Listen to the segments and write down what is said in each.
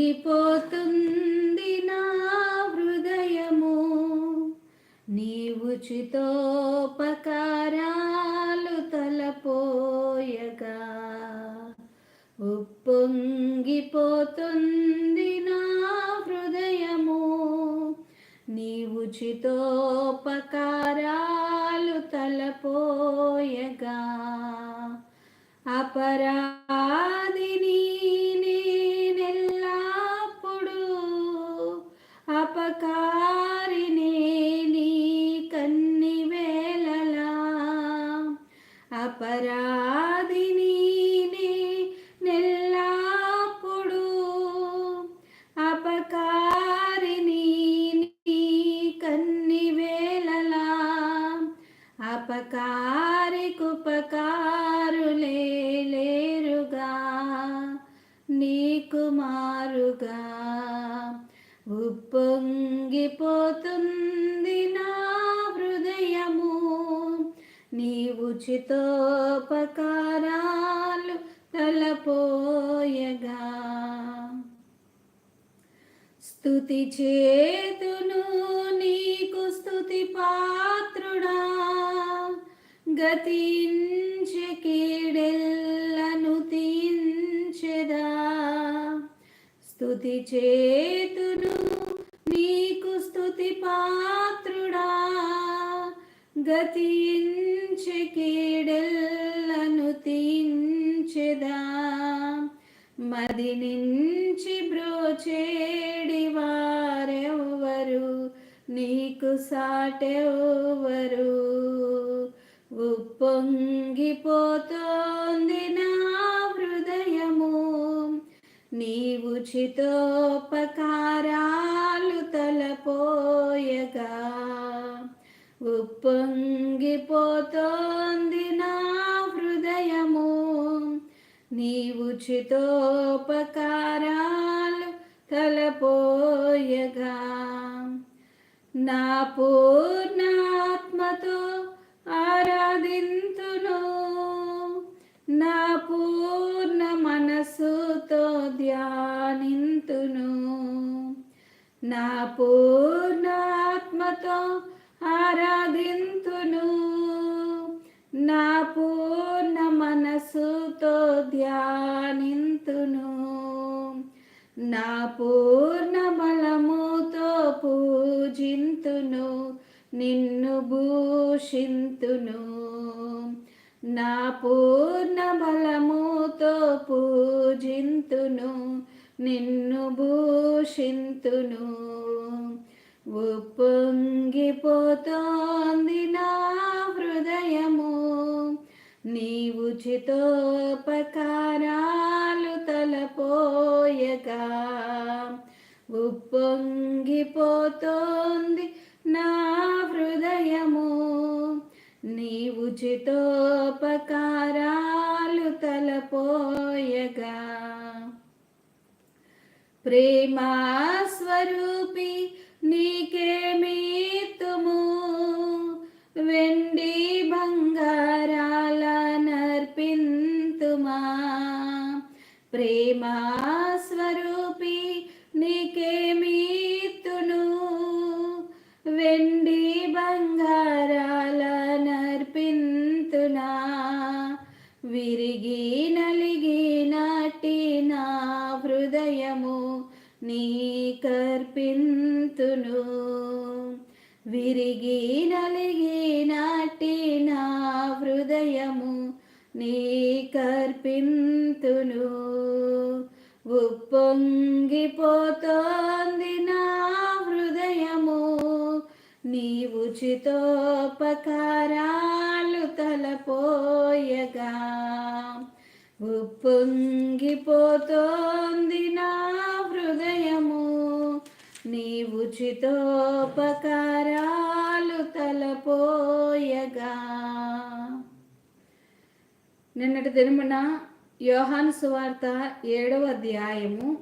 ఉప్పొంగిపోతుంది నా హృదయము. నీవు చితో అపకారికుపకారులే లేరుగా నీకు మారుగా ఉప్పొంగిపోతుంది నా హృదయము నీ ఉచితోపకారాలు తలపోయగా. స్తుతి చేతును నీకు స్థుతి పాత్రుడా గతించకీడెల్లను తీంచెదా. స్థుతి చేతును నీకు స్థుతి పాత్రుడా. గతించకీడెల్లను తీంచెదా. మది నుంచి బ్రోచేడి వారెవ్వరు నీకు సాటెవ్వరు. ఉప్పొంగిపోతోంది నా హృదయము. నీవు చితోపకారాలు తలపోయగా. ఉప్పొంగిపోతోంది నా హృదయము. నీవు చితోపకారాలు తలపోయగా. నా పూర్ణాత్మతో ఆరాధింతును. నా పూర్ణ మనస్సుతో ధ్యానింతును. నా పూర్ణాత్మతో ఆరాధింతును. నా పూర్ణ మనస్సుతో ధ్యానింతును. నా పూర్ణ బలముతో పూజింతును. నిన్ను భూషింతును. నా పూర్ణ బలముతో పూజింతును. నిన్ను భూషింతును. ఉప్పొంగిపోతోంది నా హృదయము. నీ ఉచితోపకారాలు తలపోయగా. ఉప్పొంగిపోతోంది నా హృదయము నీవు చితోపకారాలు తలపోయగా. ప్రేమా స్వరూపి నీకేమీతుము వెండి బంగారాల నర్పింతుమా ప్రేమా స్వరూపి నీకేమీతును విరిగి నలిగి నాటి నా హృదయము నీ కర్పింతును. విరిగి నలిగి నాటి నా హృదయము నీ కర్పింతును. ఉప్పొంగిపోతోంది నా నీ ఉచితోపకారాలు తలపోయగా ఉప్పొంగిపోతోంది నా హృదయము. నీ ఉచితోపకారాలు తలపోయగా. నిన్నటి దినమున యోహాను సువార్త ఏడవ అధ్యాయము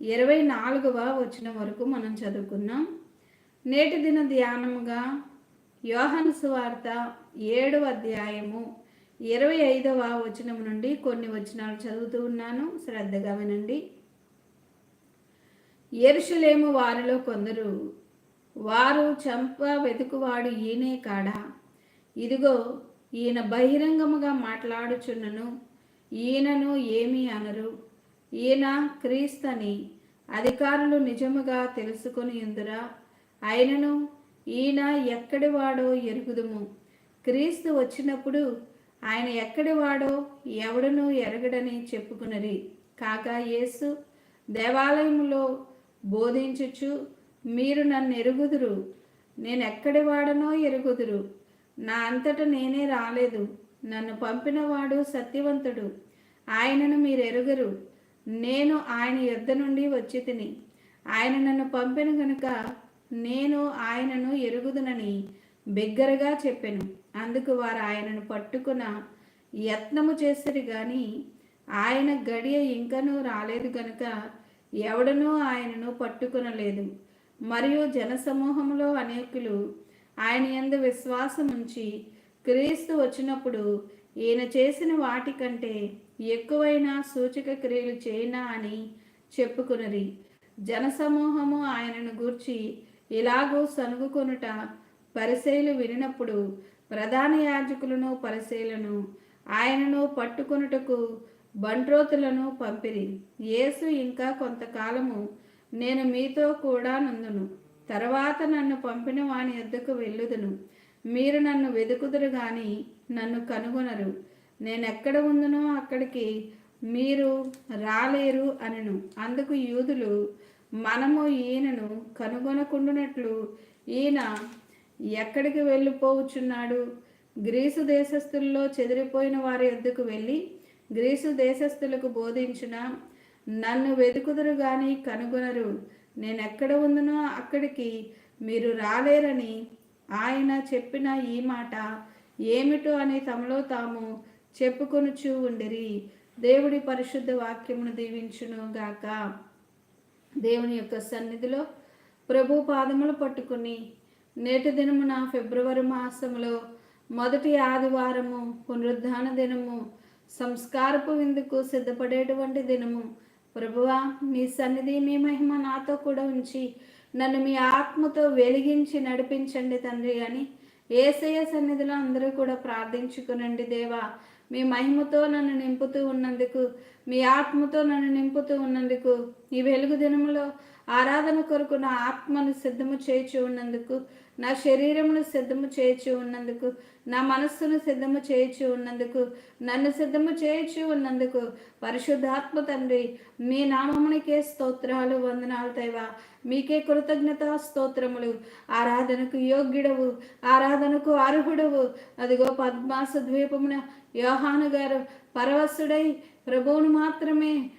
ఇరవై నాలుగవ వచనం వరకు మనం చదువుకున్నాం. నేటి దిన ధ్యానముగా యోహాను సువార్త ఏడవ అధ్యాయము ఇరవై ఐదవ వచనం నుండి కొన్ని వచనాలు చదువుతూ ఉన్నాను. శ్రద్ధగా వినండి. ఎరుషులేము వారిలో కొందరు వారు చంప వెతుకువాడు ఈయనే కాడా? ఇదిగో ఈయన బహిరంగముగా మాట్లాడుచున్నను ఈయనను ఏమీ అనరు. ఈయన క్రీస్తని అధికారులు నిజముగా తెలుసుకొని ఇందురా ఆయనను ఈయన ఎక్కడివాడో ఎరుగుదుము. క్రీస్తు వచ్చినప్పుడు ఆయన ఎక్కడివాడో ఎవడును ఎరగడని చెప్పుకునరి. కాగా యేసు దేవాలయంలో బోధించుచు మీరు నన్ను ఎరుగుదురు నేను ఎక్కడి వాడనో ఎరుగుదురు. నా అంతట నేనే రాలేదు. నన్ను పంపినవాడు సత్యవంతుడు. ఆయనను మీరు ఎరుగరు నేను ఆయన యుద్ధ నుండి వచ్చి తిని. ఆయన నన్ను పంపిన గనుక నేను ఆయనను ఎరుగుదునని బిగ్గరగా చెప్పాను. అందుకు వారు ఆయనను పట్టుకున్న యత్నము చేసిరి గాని ఆయన గడియ ఇంకనూ రాలేదు గనుక ఎవడనూ ఆయనను పట్టుకునలేదు. మరియు జనసమూహంలో అనేకులు ఆయన ఎందు విశ్వాసం ఉంచి క్రీస్తు వచ్చినప్పుడు ఈయన చేసిన వాటికంటే ఎక్కువైన సూచక క్రియలు చేయనా అని చెప్పుకునరి. జనసమూహము ఆయనను గూర్చి ఇలాగూ సనుగుకొనుట పరిశైలు వినినప్పుడు ప్రధాన యాజకులను పరిశైలను ఆయనను పట్టుకొనుటకు బంట్రోతులను పంపిరి. యేసు ఇంకా కొంతకాలము నేను మీతో కూడా నందును. తర్వాత నన్ను పంపిన వాని వద్దకు వెళ్ళుదును. మీరు నన్ను వెతుకుదురు గాని నన్ను కనుగొనరు. నేను ఎక్కడ ఉందునో అక్కడికి మీరు రాలేరు అనను. అందుకు యూదులు మనము ఈయనను కనుగొనకుండునట్లు ఈయన ఎక్కడికి వెళ్ళిపోవచ్చున్నాడు? గ్రీసు దేశస్థుల్లో చెదిరిపోయిన వారి ఎద్దుకు వెళ్ళి గ్రీసు దేశస్థులకు బోధించిన నన్ను వెతుకుదురు కానీ కనుగొనరు. నేను ఎక్కడ ఉందనో అక్కడికి మీరు రాలేరని ఆయన చెప్పిన ఈ మాట ఏమిటో అని తమలో తాము చెప్పుకొనుచూ ఉండిరి. దేవుడి పరిశుద్ధ వాక్యమును దీవించును గాక దేవుని యొక్క సన్నిధిలో ప్రభు పాదములు పట్టుకుని నేటి దినమున ఫిబ్రవరి మాసములో మొదటి ఆదివారము పునరుద్ధాన దినము సంస్కారపు విందుకు సిద్ధపడేటువంటి దినము. ప్రభువా మీ సన్నిధి మీ మహిమ నాతో కూడా ఉంచి నన్ను మీ ఆత్మతో వెలిగించి నడిపించండి తండ్రి అని ఏసయ్య సన్నిధిలో అందరూ కూడా ప్రార్థించుకునండి దేవా. మీ మహిమతో నన్ను నింపుతూ ఉన్నందుకు మీ ఆత్మతో నన్ను నింపుతూ ఉన్నందుకు ఈ వెలుగు దినములో ఆరాధన కొరకు నా ఆత్మను సిద్ధము చేయించి ఉన్నందుకు నా శరీరమును సిద్ధము చేయించి ఉన్నందుకు నా మనస్సును సిద్ధము చేయించి ఉన్నందుకు నన్ను సిద్ధము చేయించి ఉన్నందుకు పరిశుద్ధాత్మ తండ్రి మీ నామమునికే స్తోత్రాలు వందనాలు తైవా మీకే కృతజ్ఞత స్తోత్రములు. ఆరాధనకు యోగ్యుడవు ఆరాధనకు అర్హుడవు. అదిగో పద్మాస ద్వీపమున యోహాను గారు పరవశుడై ప్రభువును మాత్రమే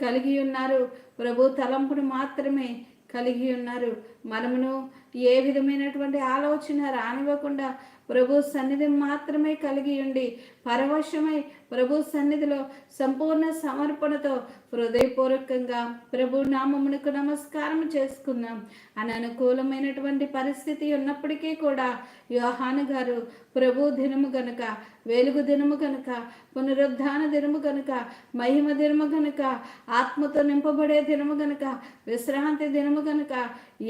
కలిగి ఉన్నారు. ప్రభు తలంపును మాత్రమే కలిగి ఉన్నారు. మనమును ఏ విధమైనటువంటి ఆలోచన రానివ్వకుండా ప్రభు సన్నిధి మాత్రమే కలిగి ఉండి పరవశమై ప్రభు సన్నిధిలో సంపూర్ణ సమర్పణతో హృదయపూర్వకంగా ప్రభు నామమునకు నమస్కారం చేసుకున్నాం. అని అనుకూలమైనటువంటి పరిస్థితి ఉన్నప్పటికీ కూడా యోహాను గారు ప్రభు దినము గనుక వెలుగు దినము గనుక పునరుద్ధాన దినము గనుక మహిమ దినము గనుక ఆత్మతో నింపబడే దినము గనుక విశ్రాంతి దినము గనుక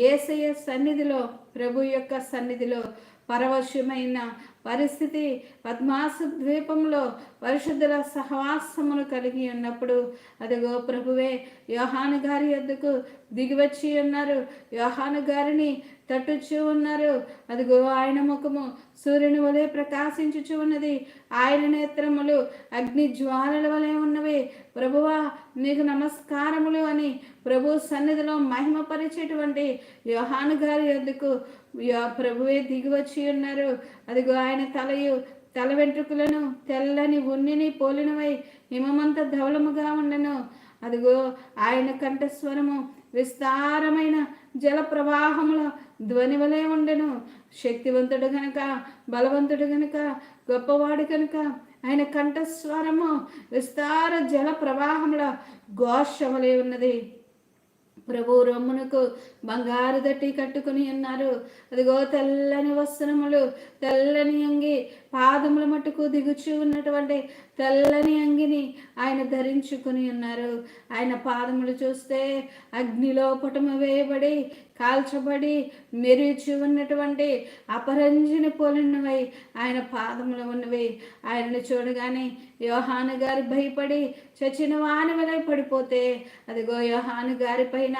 ఏసయ్య సన్నిధిలో ప్రభు యొక్క సన్నిధిలో పరవశమైన పరిస్థితి పద్మాస ద్వీపంలో పరిశుద్ధుల సహవాసమును కలిగి ఉన్నప్పుడు అదిగో ప్రభువే యోహాను గారి ఎద్దుకు దిగివచ్చి ఉన్నారు. యోహాను గారిని తట్టుచూ ఉన్నారు. అదిగో ఆయన ముఖము సూర్యుని వలె ప్రకాశించుచు ఉన్నది. ఆయన నేత్రములు అగ్ని జ్వాలల వలె ఉన్నవి. ప్రభువా మీకు నమస్కారములు అని ప్రభు సన్నిధిలో మహిమపరిచేటువంటి యోహాను గారి ఎద్దుకు ప్రభువే దిగివచ్చి ఉన్నారు. అదిగో ఆయన తలయు తల వెంట్రుకలను తెల్లని ఉన్నిని పోలినవై హిమమంత ధవలముగా ఉండను. అదిగో ఆయన కంఠస్వరము విస్తారమైన జల ప్రవాహముల ధ్వనివలే ఉండను. ఉండెను శక్తివంతుడు గనక బలవంతుడు గనక గొప్పవాడు కనుక ఆయన కంఠస్వరము విస్తార జల ప్రవాహంలో ఘోష ఉన్నది. ప్రభు రొమ్మునకు బంగారు దట్టి కట్టుకుని ఉన్నారు. అదిగో తెల్లని వస్త్రములు తెల్లని అంగి పాదముల మట్టుకు దిగుచు ఉన్నటువంటి తెల్లని అంగిని ఆయన ధరించుకుని ఉన్నారు. ఆయన పాదములు చూస్తే అగ్నిలో పుటమ వేయబడి కాల్చబడి మెరిచి ఉన్నటువంటి అపరంజని పోలినవై ఆయన పాదములు ఉన్నవి. ఆయనను చూడగానే యోహాను గారు భయపడి చచ్చిన వాని పడిపోతే అదిగో యోహాను గారి పైన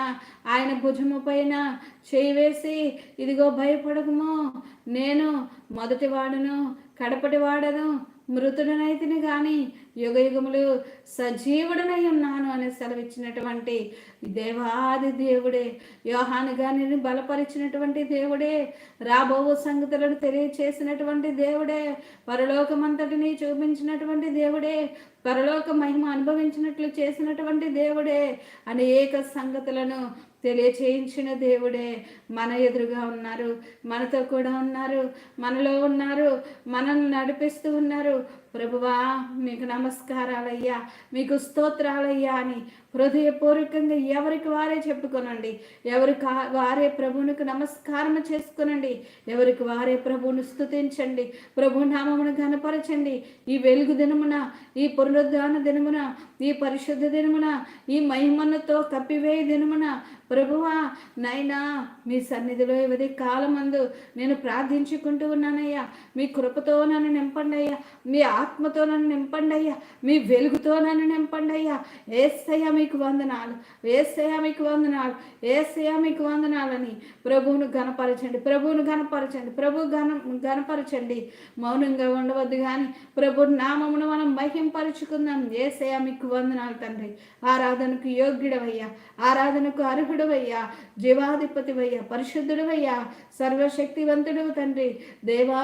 ఆయన భుజము పైన చేయి వేసి ఇదిగో భయపడకము నేను మొదటి వాడును కడపటి వాడను మృతుడనైతిని కానీ యుగ యుగములు సజీవుడనై ఉన్నాను అని సెలవిచ్చినటువంటి దేవాది దేవుడే. యోహాను గాని బలపరిచినటువంటి దేవుడే. రాబోవు సంగతులను తెలియచేసినటువంటి దేవుడే. పరలోకమంతటిని చూపించినటువంటి దేవుడే. పరలోక మహిమ అనుభవించినట్లు చేసినటువంటి దేవుడే. అనేక సంగతులను తెలియచేయించిన దేవుడే మన ఎదురుగా ఉన్నారు మనతో కూడా ఉన్నారు మనలో ఉన్నారు మనల్ని నడిపిస్తూ ఉన్నారు ప్రభువా మీకు నమస్కారాలయ్యా మీకు స్తోత్రాలయ్యా అని హృదయపూర్వకంగా ఎవరికి వారే చెప్పుకోనండి. ఎవరికి వారే ప్రభువునికి నమస్కారం చేసుకునండి. ఎవరికి వారే ప్రభువును స్తుతించండి. ప్రభు నామమును గనపరచండి ఈ వెలుగు దినమున ఈ పునరుద్ధాన దినమున ఈ పరిశుద్ధ దినమున ఈ మహిమన్నతో కప్పివేయ దినమున ప్రభువా నైనా మీ సన్నిధిలో ఇవది కాలమందు నేను ప్రార్థించుకుంటూ ఉన్నానయ్యా. మీ కృపతో నన్ను నింపండి అయ్యా. మీ ఆత్మతో నన్ను నింపండి అయ్యా మీ వెలుగుతో నన్ను నింపండి అయ్యా ఏసయ్య మీకు వందనాలు. ఏసయ్య మీకు వందనాలు. ఏసయ్య మీకు వందనాలని ప్రభువును గనపరచండి ప్రభువును గనపరచండి ప్రభు గన గనపరచండి మౌనంగా ఉండవద్దు కానీ ప్రభు నామమును మనం మహింపరుచుకుందాం. ఏసయ్య మీకు వందనాలు తండ్రి. ఆరాధనకు యోగ్యుడవయ్యా. ఆరాధనకు అర్హుడవయ్యా. జీవాధిపతివయ్యా. పరిశుద్ధుడవయ్యా. సర్వశక్తివంతుడు తండ్రి. దేవా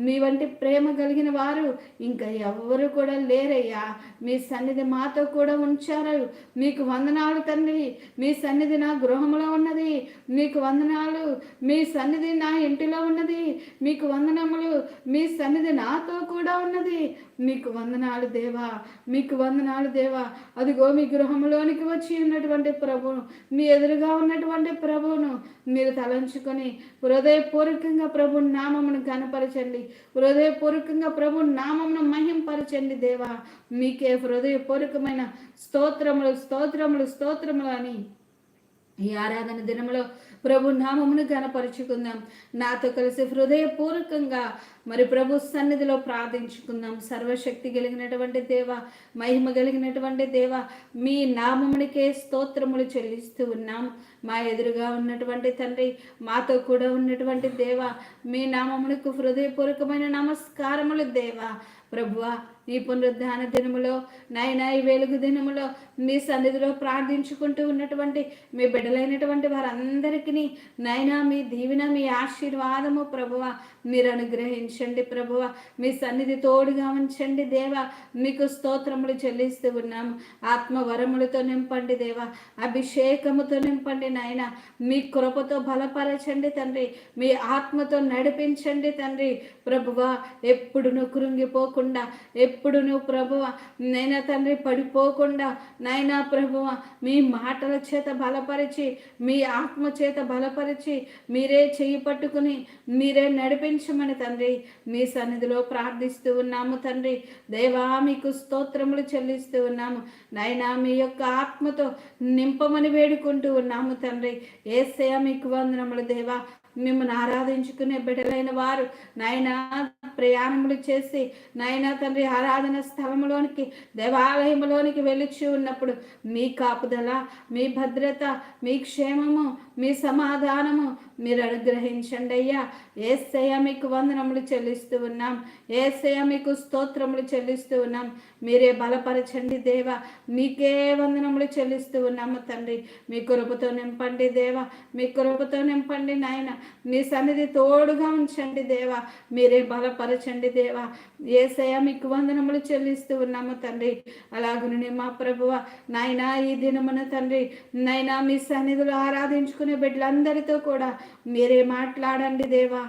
మీ వంటి ప్రేమ కలిగిన వారు ఇంకా ఎవరు కూడా లేరయ్యా. మీ సన్నిధి మాతో కూడా ఉంచారు. మీకు వందనాలు తండ్రి మీ సన్నిధి నా గృహంలో ఉన్నది. మీకు వందనాలు. మీ సన్నిధి నా ఇంటిలో ఉన్నది. మీకు వందనములు. మీ సన్నిధి నాతో కూడా ఉన్నది. మీకు వందనాలు దేవా మీకు వందనాలు దేవా. అదిగో మీ గృహంలోనికి వచ్చి ఉన్నటువంటి ప్రభువును మీ ఎదురుగా ఉన్నటువంటి ప్రభువును మీరు తలంచుకొని హృదయపూర్వకంగా ప్రభు నామమును కనపరచండి హృదయపూర్వకంగా ప్రభు నామమును మహింపరచండి దేవా. మీకే హృదయపూర్వకమైన స్తోత్రములు స్తోత్రములు స్తోత్రములు అని ఈ ఆరాధన దినంలో ప్రభు నామమును గనపరుచుకుందాం నాతో కలిసి హృదయపూర్వకంగా మరి ప్రభు సన్నిధిలో ప్రార్థించుకుందాం. సర్వశక్తి కలిగినటువంటి దేవ మహిమ కలిగినటువంటి దేవ మీ నామమునికే స్తోత్రములు చెల్లిస్తూ ఉన్నాం. మా ఎదురుగా ఉన్నటువంటి తండ్రి మాతో కూడా ఉన్నటువంటి దేవ మీ నామమునకు హృదయపూర్వకమైన నమస్కారములు దేవా. ప్రభువా ఈ పునరుద్ధాన దినములో నాయన ఈ వెలుగు దినములో మీ సన్నిధిలో ప్రార్థించుకుంటూ ఉన్నటువంటి మీ బిడ్డలైనటువంటి వారందరికీ నాయన మీ దీవెన మీ ఆశీర్వాదము ప్రభువ మీరు అనుగ్రహించండి ప్రభువ. మీ సన్నిధి తోడుగా ఉంచండి దేవ. మీకు స్తోత్రములు చెల్లిస్తూ ఉన్నాము ఆత్మ వరములతో నింపండి దేవ. అభిషేకముతో నింపండి నాయన. మీ కృపతో బలపరచండి తండ్రి. మీ ఆత్మతో నడిపించండి తండ్రి. ప్రభువ ఎప్పుడును కృంగిపోకుండా ఎప్పుడు నువ్వు ప్రభువ నైనా తండ్రి పడిపోకుండా నాయనా ప్రభువ మీ మాటల చేత బలపరిచి మీ ఆత్మ చేత బలపరిచి మీరే చేయి పట్టుకుని మీరే నడిపించమని తండ్రి. మీ సన్నిధిలో ప్రార్థిస్తూ ఉన్నాము తండ్రి. దేవా మీకు స్తోత్రములు చెల్లిస్తూ ఉన్నాము. నాయనా మీ యొక్క ఆత్మతో నింపమని వేడుకుంటూ ఉన్నాము తండ్రి. ఏసయ మీకు వందనములు దేవా. మిమ్మల్ని ఆరాధించుకునే బిడ్డలైన వారు నాయన ప్రయాణములు చేసి నాయన తండ్రి ఆరాధన స్థలంలోనికి దేవాలయంలోనికి వెలిచి ఉన్నప్పుడు మీ కాపుదల మీ భద్రత మీ క్షేమము మీ సమాధానము మీరు అనుగ్రహించండి అయ్యా. ఏసయ్య మీకు వందనములు చెల్లిస్తూ ఉన్నాం. ఏసయ్య మీకు స్తోత్రములు చెల్లిస్తూ ఉన్నాం. మీరే బలపరచండి దేవ. మీకే వందనములు చెల్లిస్తూ ఉన్నాము తండ్రి. మీ కృపతో నింపండి దేవ. మీ కృపతో నింపండి నాయన. మీ సన్నిధి తోడుగా ఉంచండి దేవ. మీరే బలపరచండి దేవ. ఏసయ్య మీకు వందనములు చెల్లిస్తూ ఉన్నాము తండ్రి. అలాగునే మా ప్రభువ నాయనా ఈ దినమున తండ్రి నైనా మీ సన్నిధులు ఆరాధించుకునే బిడ్డలందరితో కూడా మీరే మాట్లాడండి దేవా.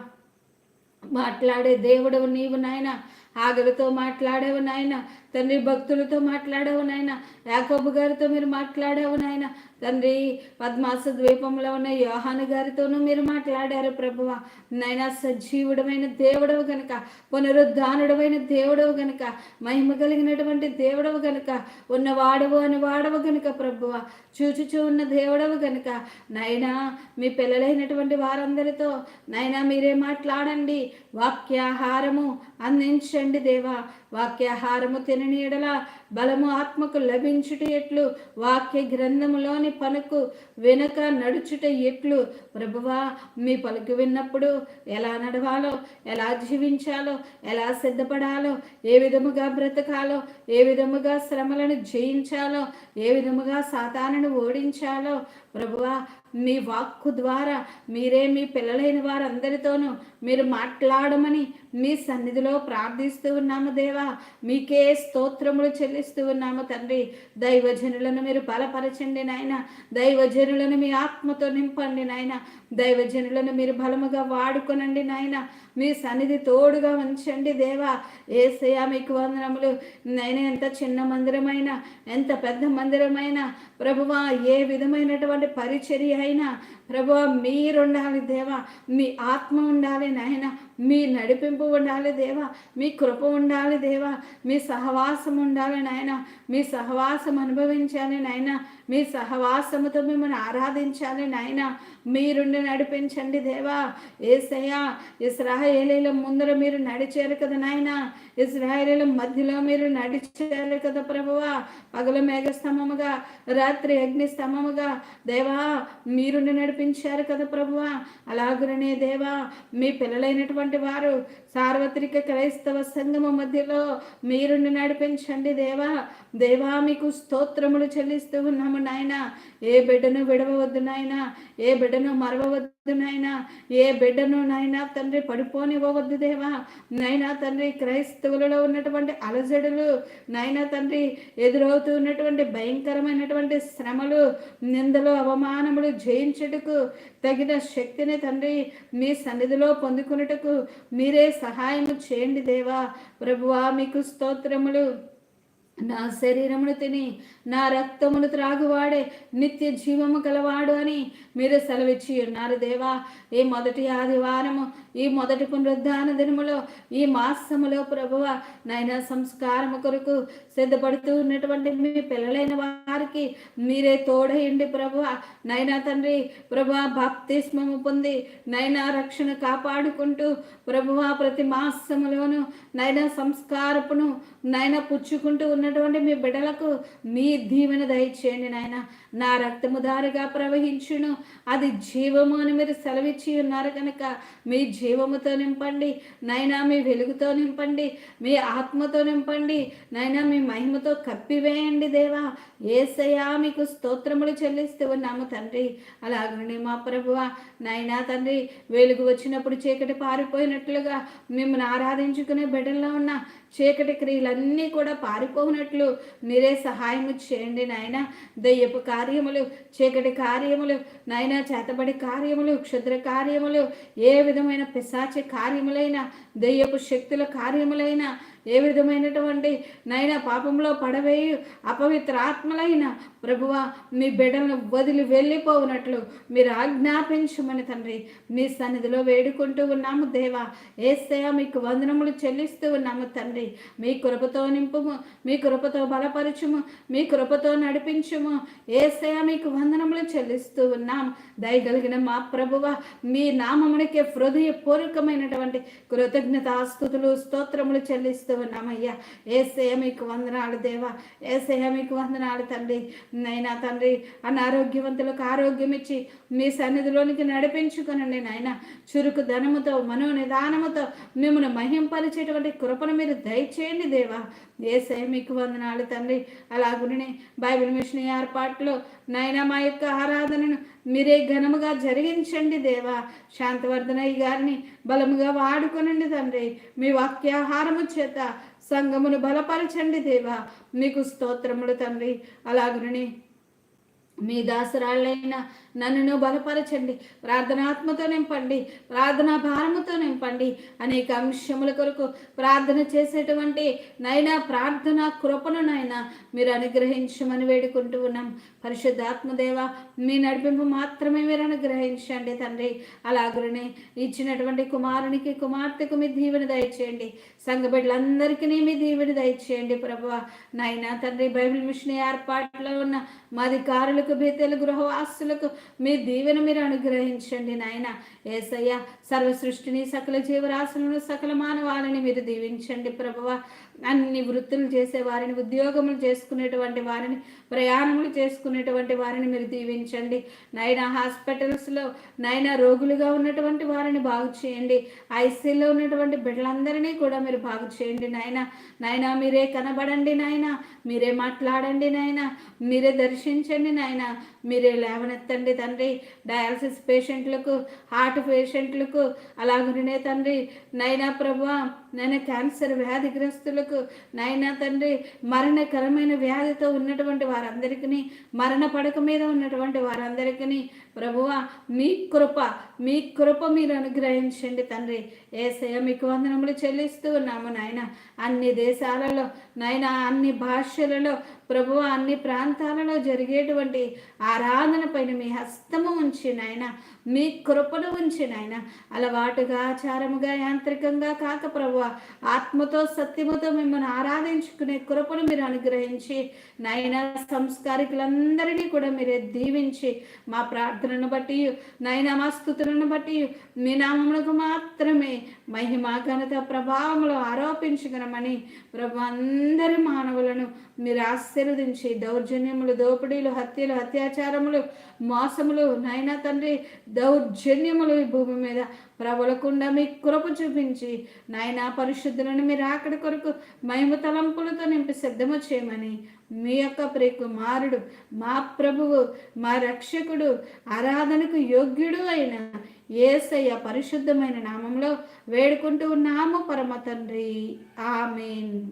మాట్లాడే దేవుడు నీవు నాయన ఆగలితో మాట్లాడేవు నాయన తండ్రి భక్తులతో మాట్లాడావు నాయన. యాకోబు గారితో మీరు మాట్లాడావు నాయన. తండ్రి పద్మాస ద్వీపంలో ఉన్న యోహాను గారితోనూ మీరు మాట్లాడారు ప్రభువ. నాయన సజీవుడమైన దేవుడవు గనుక పునరుద్ధానుడమైన దేవుడవు గనుక మహిమ కలిగినటువంటి దేవుడవు గనుక ఉన్నవాడవు అని వాడవు గనుక ప్రభువ. చూచుచూ ఉన్న దేవుడవు గనుక నాయన మీ పిల్లలైనటువంటి వారందరితో నాయన మీరే మాట్లాడండి. వాక్యాహారము అందించండి దేవా. వాక్యాహారము తినని ఎడల బలము ఆత్మకు లభించుట ఎట్లు? వాక్య గ్రంథములోని పలుకు వెనుక నడుచుట ఎట్లు? ప్రభువా మీ పలుకు విన్నప్పుడు ఎలా నడవాలో? ఎలా జీవించాలో? ఎలా సిద్ధపడాలో? ఏ విధముగా బ్రతకాలో? ఏ విధముగా శ్రమలను జయించాలో? ఏ విధముగా సాతానను ఓడించాలో? ప్రభువా మీ వాక్కు ద్వారా మీరే మీ పిల్లలైన వారందరితోనూ మీరు మాట్లాడమని మీ సన్నిధిలో ప్రార్థిస్తూ ఉన్నాము దేవా. మీకే స్తోత్రములు చెల్లిస్తూ ఉన్నాము తండ్రి దైవజనులను మీరు బలపరచండి నాయన. దైవజనులను మీ ఆత్మతో నింపండి నాయన. దైవజనులను మీరు బలముగా వాడుకొనండి నాయన. మీ సన్నిధి తోడుగా ఉంచండి దేవా. ఏసయ్య మీకు వందనములు. నేను ఎంత చిన్న మందిరమైనా ఎంత పెద్ద మందిరమైనా ప్రభువా ఏ విధమైనటువంటి పరిచర్య అయినా ప్రభు మీరు ఉండాలి దేవా మీ ఆత్మ ఉండాలి నాయన మీ నడిపింపు ఉండాలి దేవా మీ కృప ఉండాలి దేవా మీ సహవాసం ఉండాలి నాయన మీ సహవాసం అనుభవించాలి నాయన మీ సహవాసముతో మిమ్మల్ని ఆరాధించాలి నాయన. మీరుండి నడిపించండి దేవా. ఏసయ్యా ఇస్రాయేలీల ముందర మీరు నడిచారు కదా నాయన. ఇస్రాయేలీల మధ్యలో మీరు నడిచారు కదా ప్రభువా. పగల మేఘస్తంభముగా రాత్రి అగ్ని స్తంభముగా. దేవా మీరుండి నడిపించారు కదా ప్రభువా. అలాగుననే దేవా మీ పిల్లలైనటువంటి వారు సార్వత్రిక క్రైస్తవ సంఘము మధ్యలో మీరుని నడిపించండి దేవా. దేవా మీకు స్తోత్రములు చెల్లిస్తూ ఉన్నాము నాయన. ఏ బిడ్డను విడవవద్దు నాయన. ఏ బిడ్డను మరవవద్దు నాయన. ఏ బిడ్డను నాయన తండ్రి పడిపోనివ్వవద్దు దేవా. నాయన తండ్రి క్రైస్తవులలో ఉన్నటువంటి అలజడులు నాయన తండ్రి ఎదురవుతూ ఉన్నటువంటి భయంకరమైనటువంటి శ్రమలు నిందలు అవమానములు జయించుటకు తగిన శక్తిని తండ్రి మీ సన్నిధిలో పొందుకున్నటకు మీరే సహాయం చేయండి దేవా. ప్రభువా మీకు స్తోత్రములు. నా శరీరమును తిని నా రక్తమును త్రాగువాడే నిత్య జీవము గలవాడు అని మీరు సెలవిచ్చి ఉన్నారు దేవా. ఈ మొదటి ఆదివారము ఈ మొదటి పునరుద్ధాన దినములో ఈ మాసములో ప్రభువ నైనా సంస్కారము కొరకు సిద్ధపడుతూ ఉన్నటువంటి మీ పిల్లలైన వారికి మీరే తోడయండి ప్రభువ నైనా తండ్రి ప్రభు బాప్తిస్మము పొంది నైనా రక్షణ కాపాడుకుంటూ ప్రభువా ప్రతి మాసములోను నైనా సంస్కారపును నైనా పుచ్చుకుంటూ ఉన్నటువంటి మీ బిడ్డలకు మీ దీవెన దయచేయండి నాయన. నా రక్తము దారిగా ప్రవహించును. అది జీవము అని మీరు సెలవిచ్చి ఉన్నారు కనుక మీ జీవముతో నింపండి. నైనా మీ వెలుగుతో నింపండి. మీ ఆత్మతో నింపండి. నైనా మీ మహిమతో కప్పివేయండి దేవా. ఏసయా మీకు స్తోత్రములు చెల్లిస్తూ ఉన్నాము తండ్రి. అలాగనే మా ప్రభువ. నైనా తండ్రి వెలుగు వచ్చినప్పుడు చీకటి పారిపోయినట్లుగా మిమ్మల్ని ఆరాధించుకునే బిడ్డల్లో ఉన్న చీకటి క్రియలన్నీ కూడా పారిపోనట్లు మీరే సహాయం చేయండి నాయన దయ్యపు కార్యములు చీకటి కార్యములు నాయన చేతబడి కార్యములు క్షుద్ర కార్యములు ఏ విధమైన పిశాచి కార్యములైన దెయ్యపు శక్తుల కార్యములైన ఏ విధమైనటువంటి నైనా పాపంలో పడవేయు అపవిత్ర ఆత్మలైన ప్రభువ మీ బిడ్డలను వదిలి వెళ్ళిపోవునట్లు మీరు ఆజ్ఞాపించమని తండ్రి మీ సన్నిధిలో వేడుకుంటూ ఉన్నాము దేవా. ఏసయ మీకు వందనములు చెల్లిస్తూ ఉన్నాము తండ్రి. మీ కృపతో నింపుము మీ కృపతో బలపరచుము మీ కృపతో నడిపించుము. ఏసయ మీకు వందనములు చెల్లిస్తూ ఉన్నాం. దయగలిగిన మా ప్రభువ మీ నామమునికే హృదయపూర్వకమైనటువంటి కృతజ్ఞతాస్తుతులు స్తోత్రములు చెల్లిస్తూ ఉన్నామయ్యా ఏసయ మీకు వందనాలు దేవా. ఏసయ మీకు వందనాలు తండ్రి. నైనా తండ్రి అనారోగ్యవంతులకు ఆరోగ్యం ఇచ్చి మీ సన్నిధిలోనికి నడిపించుకునండి నాయన. చురుకు ధనముతో మనో నిదానముతో మిమ్మల్ని మహింపరిచేటువంటి కృపను మీరు దయచేయండి దేవా. ఏసై మీకు వందనాలు తండ్రి. అలాగునే బైబిల్ మిషన్ ఏర్పాట్లో నాయన మా యొక్క ఆరాధనను మీరే ఘనముగా జరిగించండి దేవా. శాంతవర్ధనయ్య గారిని బలముగా వాడుకొనండి తండ్రి. మీ వాక్యాహారము చేత సంగమును బలపరచండి దేవా. మీకు స్తోత్రములు తండ్రి. అలాగునని మీ దాసరాళ్ళైన నన్ను బలపరచండి. ప్రార్థనాత్మతో నింపండి. ప్రార్థనా భారముతో నింపండి. అనేక అంశముల కొరకు ప్రార్థన చేసేటువంటి నైనా ప్రార్థన కృపను నైనా మీరు అనుగ్రహించమని వేడుకుంటూ ఉన్నాం. పరిశుద్ధాత్మదేవ మీ నడిపింపు మాత్రమే మీరు అనుగ్రహించండి తండ్రి. అలాగనే ఇచ్చినటువంటి కుమారునికి కుమార్తెకు మీ దీవెని దయచేయండి. సంఘ బిడ్డలందరికీ మీ దీవెని దయచేయండి ప్రభు నాయన తండ్రి బైబిల్ మిషన్ ఏర్పాట్లో ఉన్న మాధికారులకు బీతలు గృహవాసులకు మీ దీవెన మీరు అనుగ్రహించండి నాయన. ఏసయ్య సర్వ సృష్టిని సకల జీవరాశులను సకల మానవాళిని మీరు దీవించండి ప్రభువ. అన్ని వృత్తులు చేసే వారిని ఉద్యోగములు చేసుకునేటువంటి వారిని ప్రయాణములు చేసుకునేటువంటి వారిని మీరు దీవించండి. నైనా హాస్పిటల్స్లో నైనా రోగులుగా ఉన్నటువంటి వారిని బాగు చేయండి. ఐసీలో ఉన్నటువంటి బిడ్డలందరినీ కూడా మీరు బాగు చేయండి నాయన నాయన మీరే కనబడండి నాయన మీరే మాట్లాడండి నాయన మీరే దర్శించండి నాయన మీరే లేవనెత్తండి తండ్రి. డయాలసిస్ పేషెంట్లకు హార్ట్ పేషెంట్లకు అలాగనే తండ్రి. నైనా ప్రభు నైనా క్యాన్సర్ వ్యాధిగ్రస్తులకు నాయనా తండ్రి మరణకరమైన వ్యాధితో ఉన్నటువంటి వారందరికీ మరణ పడక మీద ఉన్నటువంటి వారందరికీ ప్రభువ మీ కృప మీ కృప మీరు అనుగ్రహించండి తండ్రి. ఏసయ మీకు వందనములు చెల్లిస్తూ ఉన్నాము నాయన. అన్ని దేశాలలో నాయన అన్ని భాషలలో ప్రభువ అన్ని ప్రాంతాలలో జరిగేటువంటి ఆరాధన పైన మీ హస్తము ఉంచి నాయన మీ కృపను ఉంచి నాయన. అలవాటుగా ఆచారముగా యాంత్రికంగా కాక ప్రభు ఆత్మతో సత్యముతో మిమ్మల్ని ఆరాధించుకునే కృపను మీరు అనుగ్రహించి నాయన సంస్కారికులందరినీ కూడా మీరే దీవించి మా ప్రార్థనను బట్టి నాయన మా స్థుతులను బట్టి మీ నామములకు మాత్రమే మహిమ ఘనత ప్రభావములు ఆరోపించగలమని ప్రభు అందరి మానవులను మీరు ఆశీర్వదించి దౌర్జన్యములు దోపిడీలు హత్యలు అత్యాచారములు మోసములు నైనా తండ్రి దౌర్జన్యములు ఈ భూమి మీద ప్రబలకుండా మీ కృప చూపించి నాయనా పరిశుద్ధులను మీరు అక్కడి కొరకు మహిమ తలంపులతో నింపి సిద్ధము చేయమని మీ యొక్క ప్రియకుమారుడు మా ప్రభువు మా రక్షకుడు ఆరాధనకు యోగ్యుడు అయిన ఏసయ్య పరిశుద్ధమైన నామంలో వేడుకుంటూ ఉన్నాము పరమ తండ్రి. ఆమెన్.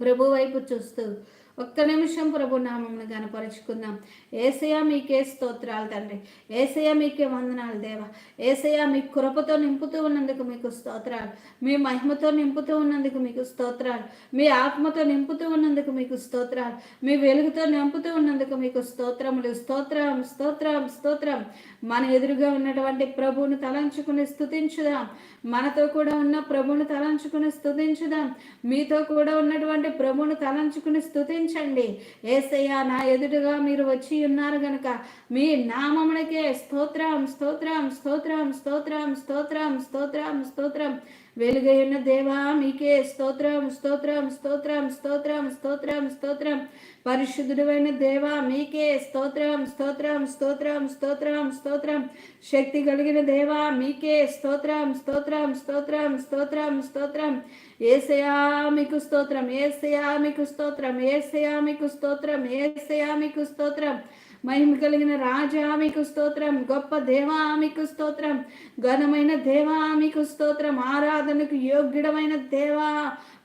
ప్రభు వైపు చూస్తూ ఒక్క నిమిషం ప్రభు నామమును గనపరుచుకుందాం ఏసయా మీకే స్తోత్రాలు తండ్రి. ఏసయా మీకే వందనాలు దేవ. ఏసయా మీ కృపతో నింపుతూ ఉన్నందుకు మీకు స్తోత్రాలు. మీ మహిమతో నింపుతూ ఉన్నందుకు మీకు స్తోత్రాలు. మీ ఆత్మతో నింపుతూ ఉన్నందుకు మీకు స్తోత్రాలు. మీ వెలుగుతో నింపుతూ ఉన్నందుకు మీకు స్తోత్రములు. స్తోత్రం స్తోత్రం స్తోత్రం. మన ఎదురుగా ఉన్నటువంటి ప్రభువును తలంచుకుని స్థుతించుదాం మనతో కూడా ఉన్న ప్రభువును తలంచుకుని స్థుతించుదాం మీతో కూడా ఉన్నటువంటి ప్రభువును తలంచుకుని స్థుతించండి ఏసయ్య నా ఎదురుగా మీరు వచ్చి ఉన్నారు గనుక మీ నామమునకే స్తోత్రం స్తోత్రం స్తోత్రం స్తోత్రం స్తోత్రం స్తోత్రం స్తోత్రం వెలుగైన దేవా మీకే స్తోత్రం స్తోత్రం స్తోత్రం స్తోత్రం స్తోత్రం స్తోత్రం పరిశుద్ధుడైన దేవా మీకే స్తోత్రం స్తోత్రం స్తోత్రం స్తోత్రం స్తోత్రం శక్తి కలిగిన దేవా మీకే స్తోత్రం స్తోత్రం స్తోత్రం స్తోత్రం స్తోత్రం ఏసయా మీకు స్తోత్రం ఏసయా మీకు స్తోత్రం ఏసయా మీకు స్తోత్రం ఏసయా మీకు స్తోత్రం మహిమ కలిగిన రాజా మీకు స్తోత్రం గొప్ప దేవా మీకు స్తోత్రం ఘనమైన దేవా మీకు స్తోత్రం ఆరాధనకు యోగ్యుడమైన దేవా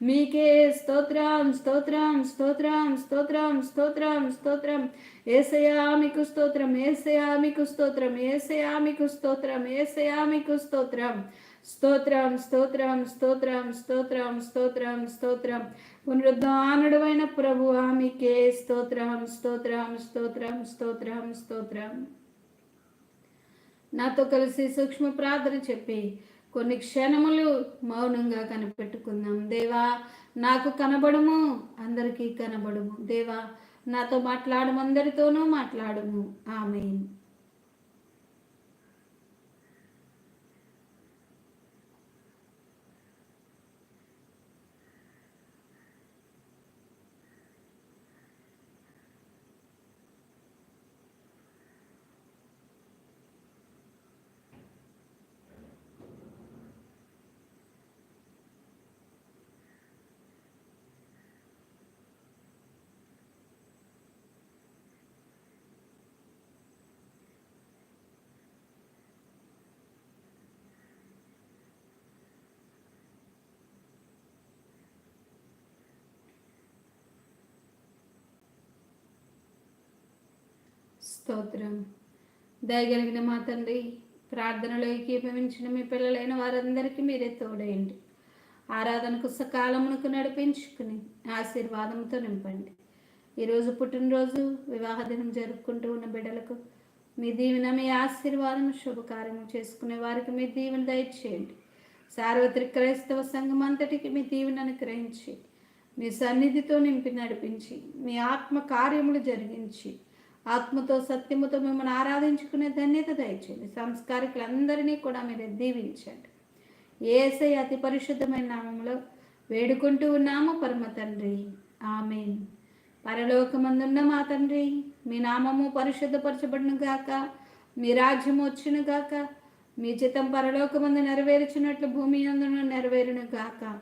మీకే స్తోత్రం స్తోత్రం స్తోత్రం స్తోత్రం స్తోత్రం స్తోత్రం ఏసయా మీకు స్తోత్రం ఏసయా మీకు స్తోత్రం ఏసయా మీకు స్తోత్రం ఏసయా మీకు స్తోత్రం స్తోత్రం స్తోత్రం స్తోత్రం స్తోత్రం స్తోత్రం స్తోత్రం. పునరుద్ధానుడు ప్రభు ఆమెకే స్తోత్రం స్తోత్రం స్తోత్రం స్తోత్రం స్తోత్రం. నాతో కలిసి సూక్ష్మ ప్రార్థన చెప్పి కొన్ని క్షణములు మౌనంగా కనిపెట్టుకుందాం. దేవా నాకు కనబడము అందరికీ కనబడము. దేవా నాతో మాట్లాడము అందరితోనూ మాట్లాడము. ఆమె స్తోత్రం. దయగలిగిన మా తండ్రి ప్రార్థనలో ఏకీభవించిన మీ పిల్లలైన వారందరికీ మీరే తోడేయండి ఆరాధనకు సకాలమునకు నడిపించుకుని ఆశీర్వాదంతో నింపండి. ఈరోజు పుట్టినరోజు వివాహ దినం జరుపుకుంటూ ఉన్న బిడ్డలకు మీ దీవెన మీ ఆశీర్వాదం శుభకార్యం చేసుకునే వారికి మీ దీవెన దయచేయండి. సార్వత్రిక క్రైస్తవ సంఘం అంతటికి మీ దీవెన అనుగ్రహించి మీ సన్నిధితో నింపి నడిపించి మీ ఆత్మ కార్యములు జరిగించి ఆత్మతో సత్యముతో మిమ్మల్ని ఆరాధించుకునే ధన్యత దయచేయండి. సంస్కారికులందరినీ కూడా మీరు దీవించండి. ఏసై అతి పరిశుద్ధమైన నామంలో వేడుకుంటూ ఉన్నాము పరమ తండ్రి. ఆమెన్. పరలోకమందున్న మా తండ్రి మీ నామము పరిశుద్ధపరచబడిన గాక మీ రాజ్యము వచ్చును గాక మీ చిత్తం పరలోకమందు నెరవేర్చినట్లు భూమి అందున నెరవేరును గాక.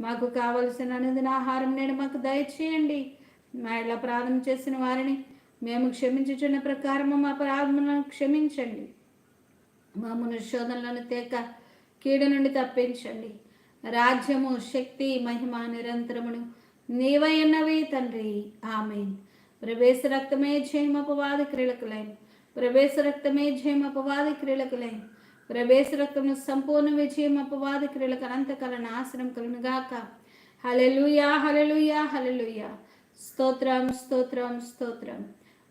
మాకు కావలసిన అనుదిన ఆహారం నేను మాకు దయచేయండి. మా ఇలా ప్రార్థన చేసిన వారిని మేము క్షమించుచున్న ప్రకారము మా ప్రార్థనలను క్షమించండి. మామును శోధనలను తేక కీడు నుండి తప్పించండి. రాజ్యము శక్తి మహిమ నిరంతరమును నీవైనవి తండ్రి. ఆమె ప్రవేశ రక్తమే జయమపవాది క్రీడకులైన ప్రవేశ రక్తమే జయమపవాది క్రీడకులైన ప్రవేశ రక్తము సంపూర్ణ విజయం అపవాది క్రియలకు అనంతకాల నాశనం గాక హలెలుయా హలెలుయా హలెలుయా స్తోత్రం స్తోత్రం స్తోత్రం.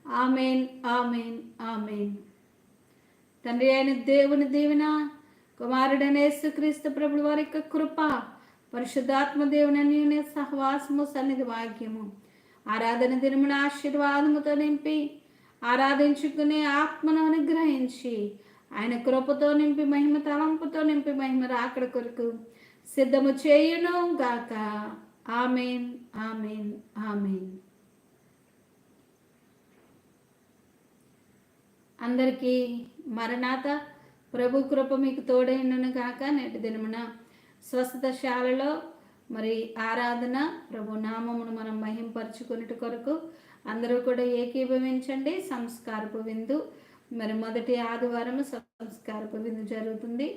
Amen amen amen. తండ్రి అయిన దేవుని దీవెన కుమారుడనేసు క్రీస్తు ప్రభుడు వారి యొక్క కృప పరిశుద్ధాత్మ దేవుని సహవాసము సన్నిధి వాక్యము ఆరాధన దినమున ఆశీర్వాదముతో నింపి ఆరాధించుకునే ఆత్మను అనుగ్రహించి ఆయన కృపతో నింపి మహిమ తలంపుతో నింపి మహిమ రాకడ కొరకు సిద్ధము చేయును గాక ఆమెన్ ఆమెన్ ఆమెన్. అందరికీ మరణాత ప్రభు కృప మీకు తోడైనను కాక నేటి దినమున స్వస్థతశాలలో మరి ఆరాధన ప్రభు నామమును మనం మహింపరచుకునేటి కొరకు అందరూ కూడా ఏకీభవించండి. సంస్కారపు విందు మరి మొదటి ఆదివారం సంస్కారపు విందు జరుగుతుంది.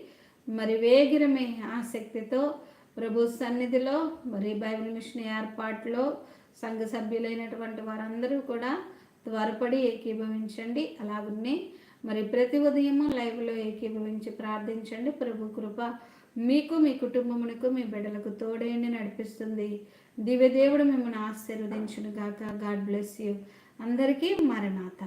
మరి వేగిరమే ఆసక్తితో ప్రభు సన్నిధిలో మరి బైబిల్ మిషన్ ఏర్పాటులో సంఘ సభ్యులైనటువంటి వారందరూ కూడా త్వరపడి ఏకీభవించండి. అలాగనే మరి ప్రతి ఉదయం లైవ్లో ఏకీభవించి ప్రార్థించండి. ప్రభు కృప మీకు మీ కుటుంబమునకు మీ బిడ్డలకు తోడేండి నడిపిస్తుంది. దివ్యదేవుడు మిమ్మల్ని ఆశీర్వదించును గాక గాడ్ బ్లెస్ యూ. అందరికీ మరణాత.